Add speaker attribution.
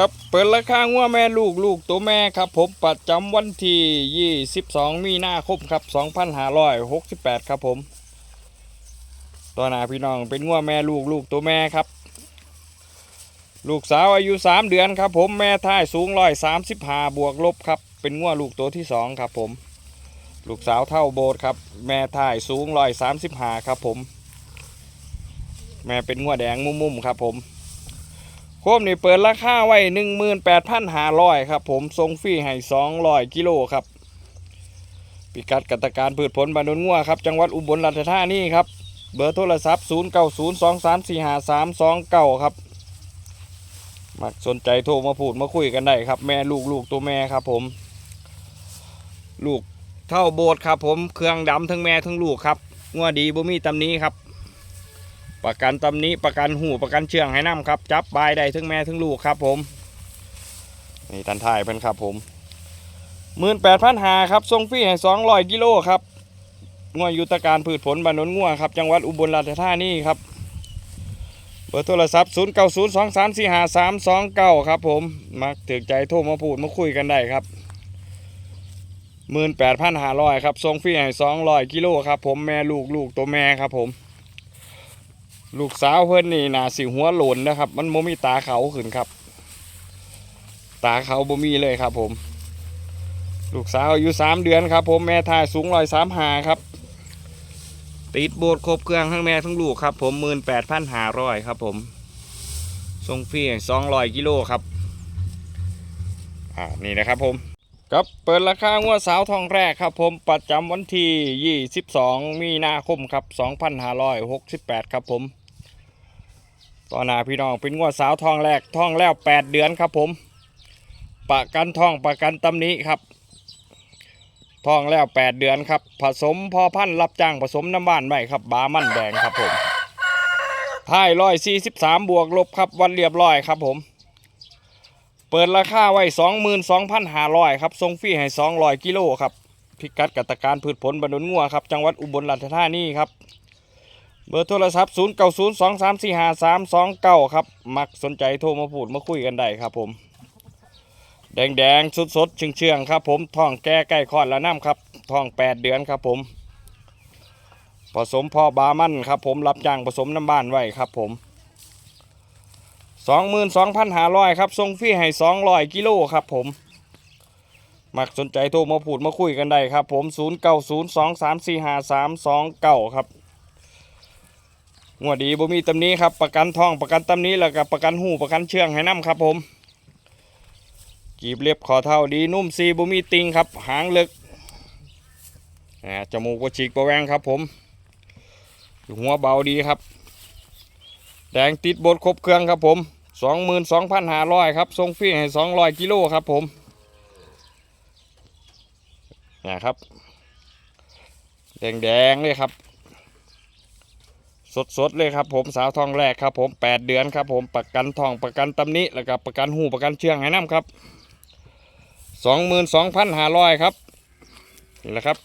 Speaker 1: ครับเปิดราคางัวแม่ลูกลูกตัวแม่ครับผมประจำวันที่ 22 มีนาคมครับ 2568 ครับผมตัวหนาพี่น้องเป็นงัวแม่ลูกลูกตัวแม่ครับ ลูกสาวอายุ 3 เดือนครับผมแม่ท้ายสูงร้อยสามสิบห้าบวกลบครับ เป็นงัวลูกตัวที่ 2 ครับผม ลูกสาวเท่าโบสครับ แม่ท้ายสูงร้อยสามสิบห้าครับผม แม่เป็นงัวแดงมุมๆครับผม คมนี่เปิดราคาไว้หนึ่งหมื่นแปดพันห้าร้อยครับ ผมทรงฟรีให้สองร้อยกิโลครับพิกัดกัตการพืชผลบานดนงัวครับ จังหวัดอุบลราชธานีครับ เบอร์โทรศัพท์ 0 9 0 2 3 4 5 3 2 9 ครับ มักสนใจโทรมาพูดมาคุยกันได้ครับ แม่ลูกลูกตัวแม่ครับผม ลูกเท่าโบสครับผม เครื่องดำทั้งแม่ทั้งลูกครับงัวดีบ่มีตำนี้ครับ ประกันตำนี้ประกันหูประกันเชื่องให้น้ำครับ จับบายได้ทั้งแม่ทั้งลูกครับผมนี่ทันทายเพิ่นครับผมหมื่นแปดพันหาครับทรงฟรีให้สองร้อยกิโลครับงวยุทธการพืชผลบานนงัวครับ จังหวัดอุบลราชธานีครับ เบอร์โทรศัพท์ 0 9 0 2 3 4 5 3 2 9 ครับผมมักถึกใจโทรมาพูดมาคุยกันได้ครับหมื่นแปดพันหาร้อยครับทรงฟรีให้สองร้อยกิโลครับผมแม่ลูกลูกตัวแม่ครับผม ลูกสาวเพิ่อนนี่นาสิหัวโหลนนะครับ มันบ่มีตาเขาขึ้นครับ ตาเขาบ่มีเลยครับ ผม ลูกสาวอายุสามเดือนครับ ผมแม่ทายสูงร้อยสามหาครับ ติดโบสถ์ครบเครื่องทั้งแม่ทั้งลูกครับ ผมหมื่นแปดพันหาร้อยครับ ผมทรงฟรีสองร้อยกิโลครับอ่านี่นะครับผม ครับเปิดราคางวดสาวทองแรกครับผมประจำวันที่ 22 มีนาคมครับ 2568 ครับผมตอนหนาพี่น้องเป็นงวดสาวทองแรกทองแล้ว 8 เดือนครับผม ประกันทองประกันตำนี้ครับทองแล้ว 8 เดือนครับ ผสมพอพันรับจ้างผสมน้ำบ้านไว้ครับ บามั่นแดงครับผมท้ายร้อยสี่สิบสามบวกลบครับวันเรียบร้อยครับผม เปิดราคาไว้สองหมื่นสองพันห้าร้อยครับทรงฟรีให้สองร้อยกิโลครับพิกัดกัตการพืชผลบรรดนงัวครับจังหวัดอุบลราชธานีครับเบอร์โทรศัพท์ 0 9 0 2 3 4 5 3 2 9 ครับ มักสนใจโทรมาพูดมาคุยกันได้ครับผม แดงแดงสดสดเชื่องเชื่องครับผมท้องแก่ใกล้คลอดแล้วน้ำครับท้อง 8 เดือนครับผม ผสมพ่อบามันครับผมรับจ้างผสมน้ำบ้านไว้ครับผม 22,500ครับส่งฟรีให้200กิโลครับผมมักสนใจโทรมาพูดมาคุยกันได้ครับ ผม0902345329ครับงวดดีบ่มีตำนี้ครับประกันทองประกันตำนี้แล้วก็ประกันหูประกันเชื่องให้น้ำครับผมกีบเล็บขอเท่าดีนุ่มซีบ่มีติงครับ หางลึกจมูกก็ฉีกประแวงครับ ผมหัวเบาดีครับ แดงติดบดครบเครื่องครับผม สองหมื่นสองพันห้าร้อยครับทรงฟรีให้สองร้อยกิโลครับผมนะครับ แดงแดงๆเลยครับสดสดๆเลยครับผมสาวทองแรกครับผมแปดเดือนครับผมประกันทองประกันตำหนิแล้วก็ประกันหูประกันเชื่องให้น้ำครับสองหมื่นสองพันห้าร้อยครับนี่แหละครับ